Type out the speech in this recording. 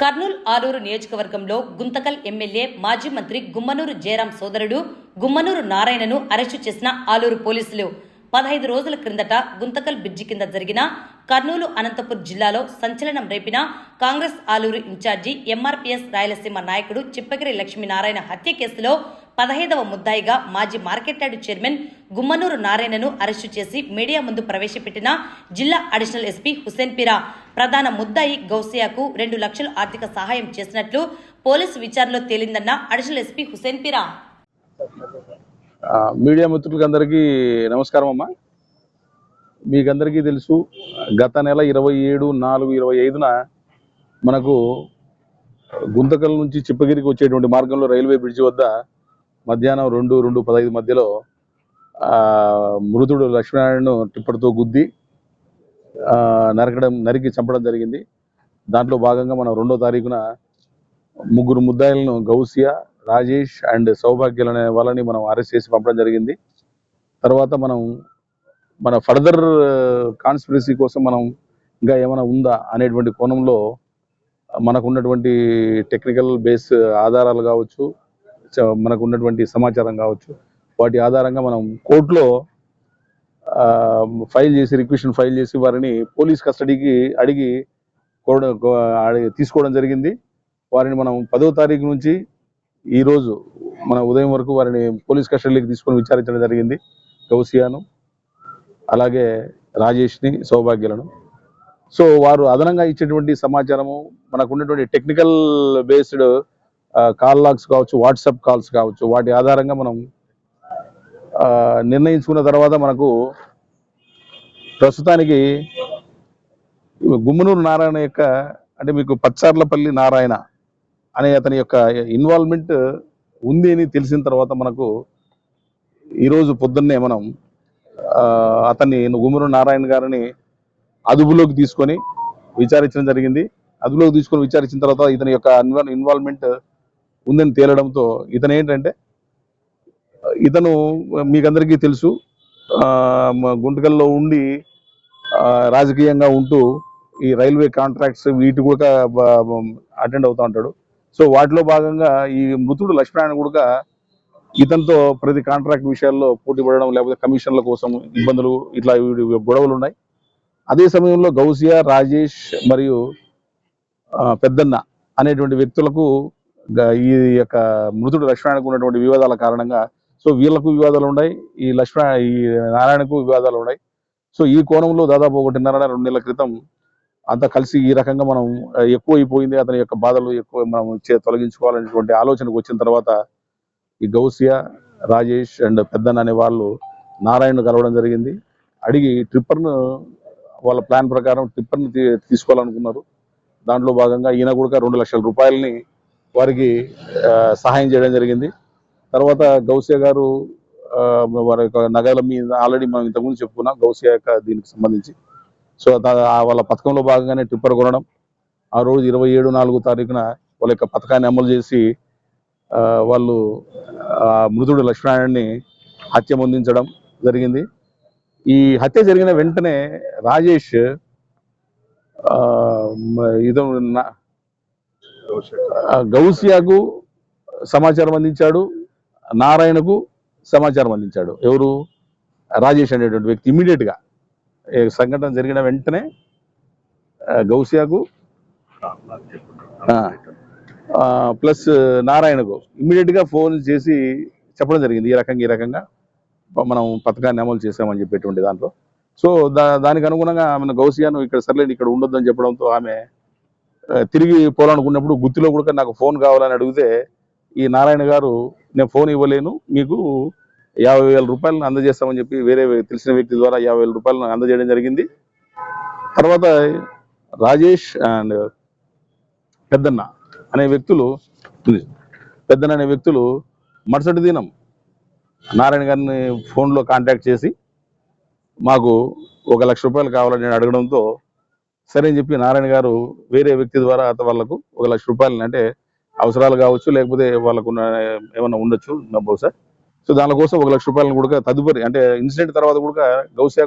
కర్నూలు ఆలూరు నియోజకవర్గంలో గుంతకల్ ఎమ్మెల్యే మాజీ మంత్రి గుమ్మనూరు జయరాం సోదరుడు గుమ్మనూరు నారాయణను అరెస్టు చేసిన ఆలూరు పోలీసులు. పదహైదు రోజుల క్రిందట గుంతకల్ బ్రిడ్జి కింద జరిగిన కర్నూలు అనంతపూర్ జిల్లాలో సంచలనం రేపిన కాంగ్రెస్ ఆలూరు ఇన్ఛార్జి ఎంఆర్పీఎస్ రాయలసీమ నాయకుడు చిప్పగిరి లక్ష్మీనారాయణ హత్య కేసులో పదహైదవ ముద్దాయిగా మాజీ మార్కెట్ యార్డు చైర్మన్ గుమ్మనూరు నారాయణను అరెస్టు చేసి మీడియా ముందు ప్రవేశపెట్టిన జిల్లా అడిషనల్ ఎస్పీ హుసేన్ పిరా. ప్రధాన ముద్దాయి గౌసియాకు రెండు లక్షల ఆర్థిక సహాయం చేసినట్లు పోలీసు విచారణలో తేలిందన్న additional SP Hussain Peera. Media మిత్రులకి అందరికీ నమస్కారం అమ్మా. మీకందరికీ తెలుసు గత నెల ఇరవై ఏడు నాలుగు ఇరవై ఐదున మనకు గుంతకల్ నుంచి చిప్పగిరికి వచ్చేటువంటి మార్గంలో రైల్వే బ్రిడ్జి వద్ద మధ్యాహ్నం రెండు రెండు పదహైదు మధ్యలో ఆ, మృతుడు లక్ష్మీనారాయణను టిప్పర్తో గుద్ది ఆ, నరకడం నరికి చంపడం జరిగింది. దాంట్లో భాగంగా మనం రెండో తారీఖున ముగ్గురు ముద్దాయిలను గౌసియా రాజేష్ అండ్ సౌభాగ్యులు అనే వాళ్ళని మనం అరెస్ట్ చేసి పంపడం జరిగింది. తర్వాత మనం మన ఫర్దర్ కాన్స్పిరసీ కోసం మనం ఇంకా ఏమైనా ఉందా అనేటువంటి కోణంలో మనకు ఉన్నటువంటి టెక్నికల్ బేస్ ఆధారాలు కావచ్చు మనకు ఉన్నటువంటి సమాచారం కావచ్చు. వాటి ఆధారంగా మనం కోర్టులో ఫైల్ చేసి రిక్వెషన్ ఫైల్ చేసి వారిని పోలీస్ కస్టడీకి అడిగి తీసుకోవడం జరిగింది. వారిని మనం పదో తారీఖు నుంచి ఈ రోజు మన ఉదయం వరకు వారిని పోలీస్ కస్టడీకి తీసుకొని విచారించడం జరిగింది. కౌసియాను అలాగే రాజేష్ని సౌభాగ్యులను. సో వారు అదనంగా ఇచ్చేటువంటి సమాచారము మనకు ఉన్నటువంటి టెక్నికల్ బేస్డ్ కాల్ లాగ్స్ కావచ్చు వాట్సాప్ కాల్స్ కావచ్చు వాటి ఆధారంగా మనం ఆ, నిర్ణయించుకున్న తర్వాత మనకు ప్రస్తుతానికి గుమ్మనూరు నారాయణ యొక్క అంటే మీకు పచ్చార్లపల్లి నారాయణ అనే అతని యొక్క ఇన్వాల్వ్మెంట్ ఉంది అని తెలిసిన తర్వాత మనకు ఈరోజు పొద్దున్నే మనం ఆ, అతన్ని గుమ్మరు నారాయణ గారిని అదుపులోకి తీసుకొని విచారించడం జరిగింది. అదుపులోకి తీసుకొని విచారించిన తర్వాత ఇతని యొక్క ఇన్వాల్వ్మెంట్ ఉందని తేలడంతో ఇతను ఏంటంటే ఇతను మీకందరికీ తెలుసు ఆ, గుంటకల్లో ఉండి రాజకీయంగా ఉంటూ ఈ రైల్వే కాంట్రాక్ట్స్ వీటి కూడా అటెండ్ అవుతూ ఉంటాడు. సో వాటిలో భాగంగా ఈ మృతుడు లక్ష్మీనారాయణ కూడా ఇతనితో ప్రతి కాంట్రాక్ట్ విషయాల్లో పోటీ పడడం లేకపోతే కమిషన్ల కోసం ఇబ్బందులు ఇట్లా గొడవలు ఉన్నాయి. అదే సమయంలో గౌసియా రాజేష్ మరియు పెద్దన్న అనేటువంటి వ్యక్తులకు ఈ యొక్క మృతుడు లక్ష్మణకు ఉన్నటువంటి వివాదాల కారణంగా సో వీళ్ళకు వివాదాలు ఉన్నాయి ఈ లక్ష్మణ ఈ నారాయణకు వివాదాలు ఉన్నాయి. సో ఈ కోణంలో దాదాపు ఒకటిన్నర రెండు నెలల క్రితం అంతా కలిసి ఈ రకంగా మనం ఎక్కువ అయిపోయింది అతని యొక్క బాధలు ఎక్కువ మనం చే- తొలగించుకోవాలనేటువంటి ఆలోచనకు వచ్చిన తర్వాత ఈ గౌసియా రాజేష్ అండ్ పెద్దన్న అనే వాళ్ళు నారాయణను కలవడం జరిగింది. అడిగి ట్రిప్పర్ను వాళ్ళ ప్లాన్ ప్రకారం ట్రిప్పర్ని తీ- తీసుకోవాలనుకున్నారు. దాంట్లో భాగంగా ఈయన కూడా రెండు లక్షల రూపాయలని వారికి సహాయం చేయడం జరిగింది. తర్వాత గౌసియా గారు ఆ, వారి యొక్క నగల మీద ఆల్రెడీ మనం ఇంతకుముందు చెప్పుకున్నాం గౌసియా యొక్క దీనికి సంబంధించి. సో ఆ వాళ్ళ పథకంలో భాగంగానే ట్రిప్పర్ కొనడం. ఆ రోజు ఇరవై ఏడు నాలుగు తారీఖున వాళ్ళ యొక్క పథకాన్ని అమలు చేసి వాళ్ళు ఆ, మృతుడు లక్ష్మణారాయణని హత్య పొందించడం జరిగింది. ఈ హత్య జరిగిన వెంటనే రాజేష్ ఆ, ఇదో నా- గౌసియాకు సమాచారం అందించాడు నారాయణకు సమాచారం అందించాడు. ఎవరు? రాజేష్ అనేటువంటి వ్యక్తి ఇమీడియట్గా సంఘటన జరిగిన వెంటనే గౌసియాకు ఆ, ప్లస్ నారాయణకు ఇమీడియట్గా ఫోన్ చేసి చెప్పడం జరిగింది. ఈ రకంగా ఈ రకంగా మనం పథకాన్ని అమలు చేసామని చెప్పేటువంటి దాంట్లో. సో దా దానికి అనుగుణంగా ఆమె గౌసియాను ఇక్కడ సర్లేదు ఇక్కడ ఉండొద్దని చెప్పడంతో ఆమె తిరిగి పోవాలనుకున్నప్పుడు గుత్తిలో కూడా నాకు ఫోన్ కావాలని అడిగితే ఈ నారాయణ గారు నేను ఫోన్ ఇవ్వలేను మీకు యాభై వేల రూపాయలను అందజేస్తామని చెప్పి వేరే తెలిసిన వ్యక్తి ద్వారా యాభై వేల రూపాయలను అందజేయడం జరిగింది. తర్వాత రాజేష్ అండ్ పెద్దన్న అనే వ్యక్తులు పెద్దన్న అనే వ్యక్తులు మరుసటి దినం నారాయణ గారిని ఫోన్లో కాంటాక్ట్ చేసి మాకు ఒక లక్ష రూపాయలు కావాలని నేను అడగడంతో సరే అని చెప్పి నారాయణ గారు వేరే వ్యక్తి ద్వారా అత వాళ్ళకు ఒక లక్ష రూపాయలు అంటే అవసరాలు కావచ్చు లేకపోతే వాళ్ళకు ఏమన్నా ఉండొచ్చు బహుశా సో దానికోసం ఒక లక్ష రూపాయలను కూడా తదుపరి అంటే ఇన్సిడెంట్ తర్వాత కూడా గౌశాఖ